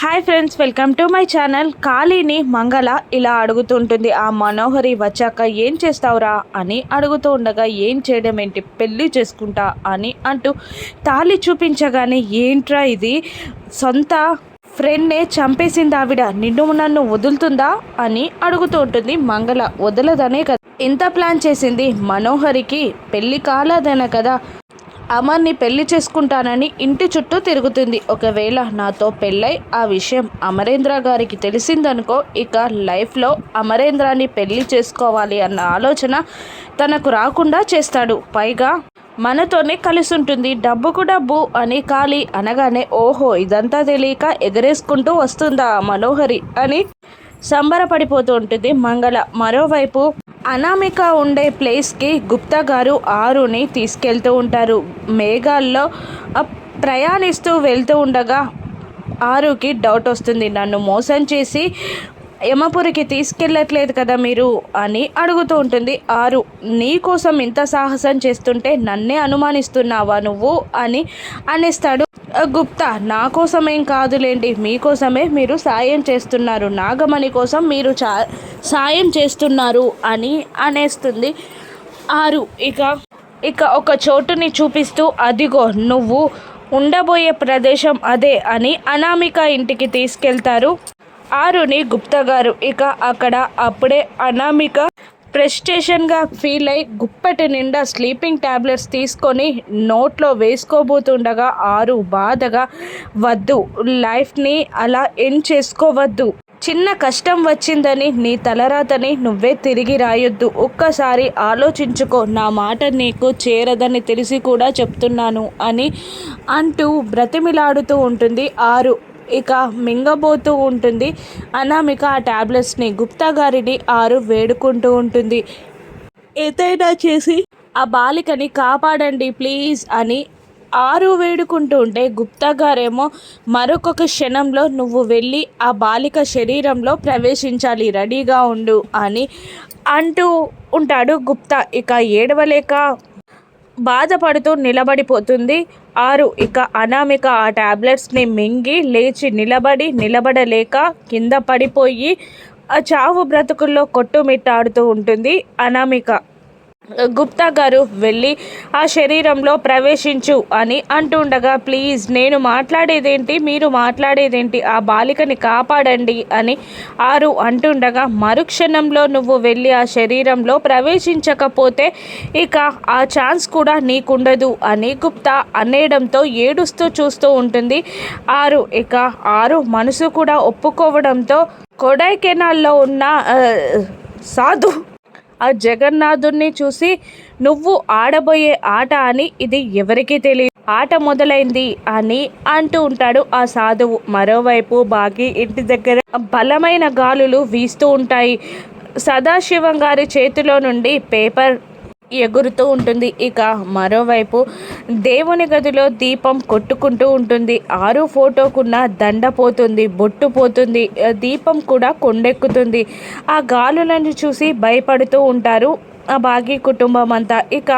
Hi friends welcome to my channel. కాళీని Mangala ఇలా అడుగుతుంటుంది. ఆ మనోహరి వచ్చాక ఏం చేస్తావురా అని అడుగుతూ ఉండగా ఏం చేయడం ఏంటి పెళ్ళి చేసుకుంటా అని అంటూ తాళి చూపించగానే ఏంట్రా ఇది? సొంత ఫ్రెండ్నే చంపేసింది ఆవిడ. నిన్ను నన్ను వదులుతుందా అని అడుగుతూ ఉంటుంది మంగళ. వదలదనే కదా. ఇంత ప్లాన్ చేసింది మనోహరికి. పెళ్ళి కాలేదనే కదా. అమర్ని పెళ్ళి చేసుకుంటానని ఇంటి చుట్టూ తిరుగుతుంది. ఒకవేళ నాతో పెళ్ళై ఆ విషయం అమరేంద్ర గారికి తెలిసిందనుకో ఇక లైఫ్లో అమరేంద్రాన్ని పెళ్ళి చేసుకోవాలి అన్న ఆలోచన తనకు రాకుండా చేస్తాడు. పైగా మనతోనే కలిసి ఉంటుంది డబ్బుకు డబ్బు అని ఖాళీ అనగానే ఓహో ఇదంతా తెలియక ఎగరేసుకుంటూ వస్తుందా మనోహరి అని సంబరపడిపోతూ ఉంటుంది మంగళ మరోవైపు అనామిక ఉండే ప్లేస్కి గుప్తా గారు ఆరుని తీసుకెళ్తూ ఉంటారు. మేఘాల్లో ప్రయాణిస్తూ వెళ్తూ ఉండగా ఆరుకి డౌట్ వస్తుంది. నన్ను మోసం చేసి యమపురికి తీసుకెళ్ళట్లేదు కదా మీరు? అని అడుగుతూ ఉంటుంది. ఆరు నీ కోసం ఇంత సాహసం చేస్తుంటే నన్నే అనుమానిస్తున్నావా నువ్వు? అని అనేస్తాడు గుప్తా నా కోసమేం కాదులేండి. మీకోసమే మీరు సాయం చేస్తున్నారు. నాగమణి కోసం మీరు చా సాయం చేస్తున్నారు అని అనేస్తుంది ఆరు. ఇక ఇక ఒక చోటుని చూపిస్తూ అదిగో నువ్వు ఉండబోయే ప్రదేశం అదే అని అనామిక ఇంటికి తీసుకెళ్తారు. ఆరుని గుప్తా గారు. ఇక అక్కడ అప్పుడే అనామిక ప్రెస్టేషన్గా ఫీల్ అయి గుప్పటి నిండా స్లీపింగ్ ట్యాబ్లెట్స్ తీసుకొని నోట్లో వేసుకోబోతుండగా ఆరు బాధగా వద్దు లైఫ్ని అలా ఎండ్ చేసుకోవద్దు. చిన్న కష్టం వచ్చిందని నీ తలరాతని నువ్వే తిరిగి రాయొద్దు. ఒక్కసారి ఆలోచించుకో నా మాట నీకు చేరదని తెలిసి కూడా చెప్తున్నాను అని అంటూ బ్రతిమిలాడుతూ ఉంటుంది ఆరు. ఇక మింగబోతూ ఉంటుంది. అనామిక ఆ ట్యాబ్లెట్స్ని గుప్తా గారిని ఆరు వేడుకుంటూ ఉంటుంది. ఏదైనా చేసి ఆ బాలికని కాపాడండి ప్లీజ్ అని ఆరు వేడుకుంటూ ఉంటే గుప్తా గారేమో మరొక క్షణంలో నువ్వు వెళ్ళి ఆ బాలిక శరీరంలో ప్రవేశించాలి రెడీగా ఉండు అని అంటూ ఉంటాడు గుప్తా. ఇక ఏడవలేక బాధపడుతూ నిలబడిపోతుంది. ఆరు ఇక అనామిక ఆ ట్యాబ్లెట్స్ని మింగి లేచి నిలబడి నిలబడలేక కింద పడిపోయి ఆ చావు బ్రతుకుల్లో కొట్టుమిట్టాడుతూ ఉంటుంది అనామిక. గుప్తా గారు వెళ్ళి ఆ శరీరంలో ప్రవేశించు అని అంటుండగా ప్లీజ్ నేను మాట్లాడేదేంటి? మీరు మాట్లాడేదేంటి? ఆ బాలికని కాపాడండి అని ఆరు అంటుండగా మరుక్షణంలో నువ్వు వెళ్ళి ఆ శరీరంలో ప్రవేశించకపోతే ఇక ఆ ఛాన్స్ కూడా నీకుండదు అని గుప్తా అనేయడంతో ఏడుస్తూ చూస్తూ ఉంటుంది. ఆరు ఇక ఆరు మనసు కూడా ఒప్పుకోవడంతో కొడైకెనాల్లో ఉన్న సాధు ఆ జగన్నాథుణ్ణి చూసి నువ్వు ఆడబోయే ఆట అని ఇది ఎవరికి తెలియదు. ఆట మొదలైంది అని అంటూ ఉంటాడు ఆ సాధువు. మరోవైపు బాగి ఇంటి దగ్గర బలమైన గాలులు వీస్తూ ఉంటాయి. సదాశివం గారి చేతిలో నుండి పేపర్ ఎగురుతూ ఉంటుంది. ఇక మరోవైపు దేవుని గదిలో దీపం కొట్టుకుంటూ ఉంటుంది. ఆరు ఫోటోకున్న దండ పోతుంది బొట్టు పోతుంది దీపం కూడా కొండెక్కుతుంది. ఆ గాలులను చూసి భయపడుతూ ఉంటారు ఆ బాగి కుటుంబం అంతా ఇక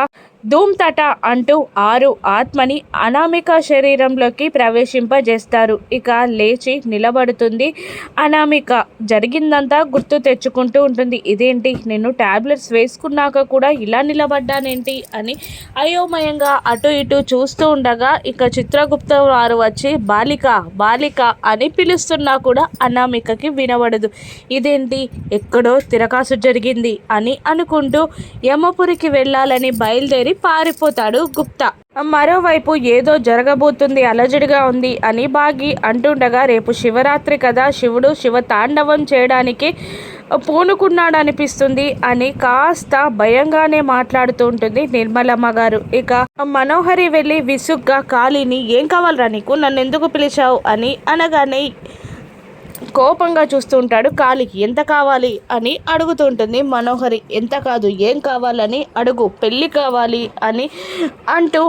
ధూమ్ తట అంటూ ఆరు ఆత్మని అనామిక శరీరంలోకి ప్రవేశింపజేస్తారు. ఇక లేచి నిలబడుతుంది. అనామిక జరిగిందంతా గుర్తు తెచ్చుకుంటూ ఉంటుంది. ఇదేంటి? నేను ట్యాబ్లెట్స్ వేసుకున్నాక కూడా ఇలా నిలబడ్డానేంటి? అని అయోమయంగా అటు ఇటు చూస్తూ ఉండగా ఇక చిత్రగుప్త వారు వచ్చి బాలిక బాలిక అని పిలుస్తున్నా కూడా అనామికకి వినబడదు. ఇదేంటి? ఎక్కడో తిరకాసు జరిగింది అని అనుకుంటూ యమపురికి వెళ్ళాలని బయలుదేరి బయలుదేరి పారిపోతాడు గుప్తా. మరోవైపు ఏదో జరగబోతుంది అలజడిగా ఉంది అని బాగి అంటుండగా రేపు శివరాత్రి కదా శివుడు శివ తాండవం చేయడానికి పూనుకున్నాడనిపిస్తుంది అని కాస్త భయంగానే మాట్లాడుతూ ఉంటుంది నిర్మలమ్మ గారు. ఇక మనోహరి వెళ్ళి విసుగ్గా కాళీని ఏం కావాలరా నీకు? నన్ను ఎందుకు పిలిచావు? అని అనగానే కోపంగా చూస్తూ ఉంటాడు కాలికి ఎంత కావాలి? అని అడుగుతూ ఉంటుంది మనోహరి. ఎంత కాదు ఏం కావాలని అడుగు. పెళ్ళి కావాలి అని అంటూ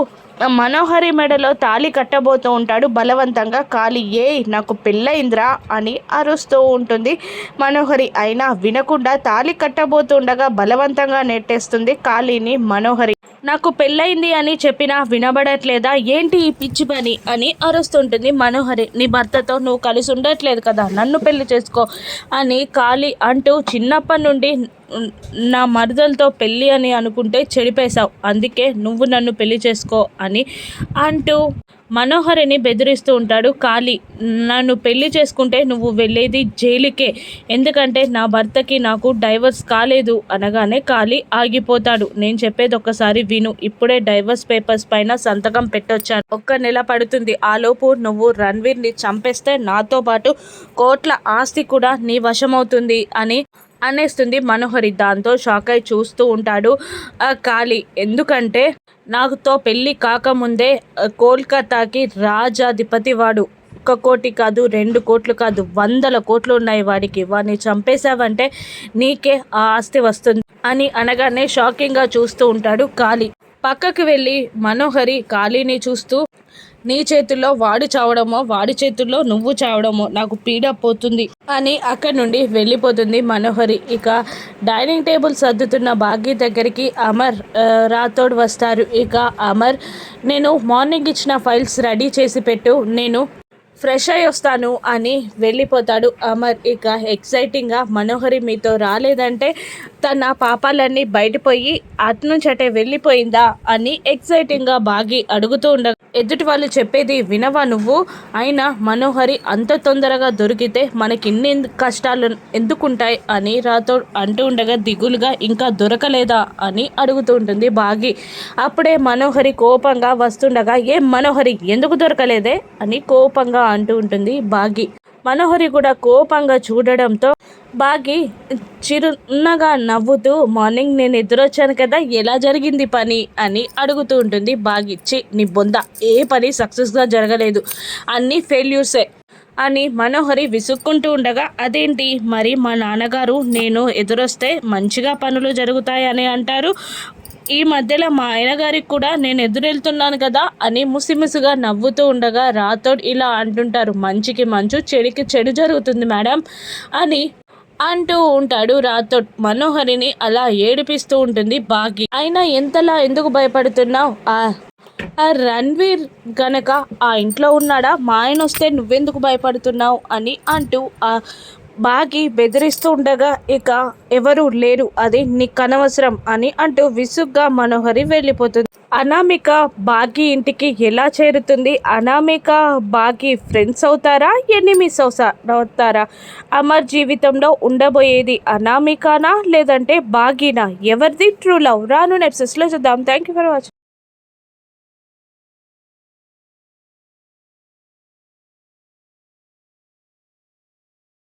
మనోహరి మెడలో తాళి కట్టబోతూ ఉంటాడు బలవంతంగా. కాలి ఏ నాకు పెళ్ళయిందిరా అని అరుస్తూ ఉంటుంది మనోహరి. అయినా వినకుండా తాళి కట్టబోతుండగా బలవంతంగా నెట్టేస్తుంది కాళీని మనోహరి. నాకు పెళ్ళయింది అని చెప్పినా వినబడట్లేదా? ఏంటి ఈ పిచ్చి పని? అని అరుస్తుంటుంది మనోహరి. నీ భర్తతో నువ్వు కలిసి ఉండట్లేదు కదా నన్ను పెళ్ళి చేసుకో అని కాళీ అంటూ చిన్నప్పటి నుండి నా మరదలతో పెళ్ళి అని అనుకుంటే చెడిపేశావు. అందుకే నువ్వు నన్ను పెళ్ళి చేసుకో అని అంటూ మనోహరిని బెదిరిస్తూ ఉంటాడు కాళీ. నన్ను పెళ్ళి చేసుకుంటే నువ్వు వెళ్ళేది జైలుకే. ఎందుకంటే నా భర్తకి నాకు డైవర్స్ కాలేదు అనగానే కాళీ ఆగిపోతాడు. నేను చెప్పేది ఒక్కసారి విను. ఇప్పుడే డైవర్స్ పేపర్స్ పైన సంతకం పెట్టొచ్చాను. ఒక్క నెల పడుతుంది. ఆలోపు నువ్వు రణ్వీర్ని చంపేస్తే నాతో పాటు కోట్ల ఆస్తి కూడా నీ వశమవుతుంది అని అనేస్తుంది మనోహరి. దాంతో షాక్ అయి చూస్తూ ఉంటాడు ఆ ఎందుకంటే నాకుతో పెళ్ళి కాకముందే కోల్కతాకి రాజాధిపతి వాడు. ఒక్క కోటి కాదు రెండు కోట్లు కాదు వందల కోట్లు ఉన్నాయి వాడికి. వాడిని చంపేశావంటే నీకే ఆ ఆస్తి వస్తుంది అని అనగానే షాకింగ్గా చూస్తూ ఉంటాడు ఖాళీ పక్కకు వెళ్ళి మనోహరి కాళీని చూస్తూ నీ చేతుల్లో వాడు చావడమో వాడి చేతుల్లో నువ్వు చావడమో నాకు పీడ పోతుంది అని అక్కడి నుండి వెళ్ళిపోతుంది మనోహరి. ఇక డైనింగ్ టేబుల్ సర్దుతున్న భాగ్య దగ్గరికి అమర్ రాథోడ్ వస్తారు. ఇక అమర్ నేను మార్నింగ్ ఇచ్చిన ఫైల్స్ రెడీ చేసి పెట్టు నేను ఫ్రెష్ అయి వస్తాను అని వెళ్ళిపోతాడు అమర్. ఇక ఎక్సైటింగ్గా మనోహరి మీతో రాలేదంటే తన పాపాలన్నీ బయటపోయి అటు నుంచి అటే వెళ్ళిపోయిందా అని ఎక్సైటింగ్గా బాగి అడుగుతూ ఉండ ఎదుటి వాళ్ళు చెప్పేది వినవా నువ్వు? అయినా మనోహరి అంత తొందరగా దొరికితే మనకి ఇన్ని కష్టాలు ఎందుకుంటాయి అని రాతో అంటూ ఉండగా దిగులుగా ఇంకా దొరకలేదా అని అడుగుతూ ఉంటుంది బాగి. అప్పుడే మనోహరి కోపంగా వస్తుండగా ఏం మనోహరి ఎందుకు దొరకలేదే? అని కోపంగా అంటూ ఉంటుంది బాగి. మనోహరి కూడా కోపంగా చూడడంతో బాగి చిరున్నగా నవ్వుతూ మార్నింగ్ నేను ఎదురొచ్చాను కదా ఎలా జరిగింది పని? అని అడుగుతూ ఉంటుంది బాగి. చి నీ బొంద ఏ పని సక్సెస్గా జరగలేదు. అన్నీ ఫెయిల్యూర్సే. అని మనోహరి విసుక్కుంటూ ఉండగా అదేంటి? మరి మా నాన్నగారు నేను ఎదురొస్తే మంచిగా పనులు జరుగుతాయని అంటారు. ఈ మధ్యలో మా ఆయన గారికి కూడా నేను ఎదురెళ్తున్నాను కదా అని ముసిముసిగా నవ్వుతూ ఉండగా రాథోడ్ ఇలా అంటుంటారు మంచికి మంచు చెడుకి చెడు జరుగుతుంది మేడం అని అంటూ ఉంటాడు రాథోడ్. మనోహరిని అలా ఏడిపిస్తూ ఉంటుంది బాగి అయినా ఎంతలా ఎందుకు భయపడుతున్నావు? ఆ ఆ రణ్వీర్ గనక ఆ ఇంట్లో ఉన్నాడా? మా ఆయన వస్తే నువ్వెందుకు భయపడుతున్నావు? అని అంటూ ఆ బాగి బెదిరిస్తూ ఉండగా ఇక ఎవరు లేరు. అది నీకు అనవసరం అని అంటూ విసుగ్గా మనోహరి వెళ్ళిపోతుంది. అనామిక బాగి ఇంటికి ఎలా చేరుతుంది? అనామిక బాగి ఫ్రెండ్స్ అవుతారా? ఎనిమిస్ అవుతారా? అమర్ జీవితంలో ఉండబోయేది అనామికానా? లేదంటే బాగీనా? ఎవరిది? ట్రూ లవ్ రాను నెప్సెస్లో చూద్దాం. Thank you for watching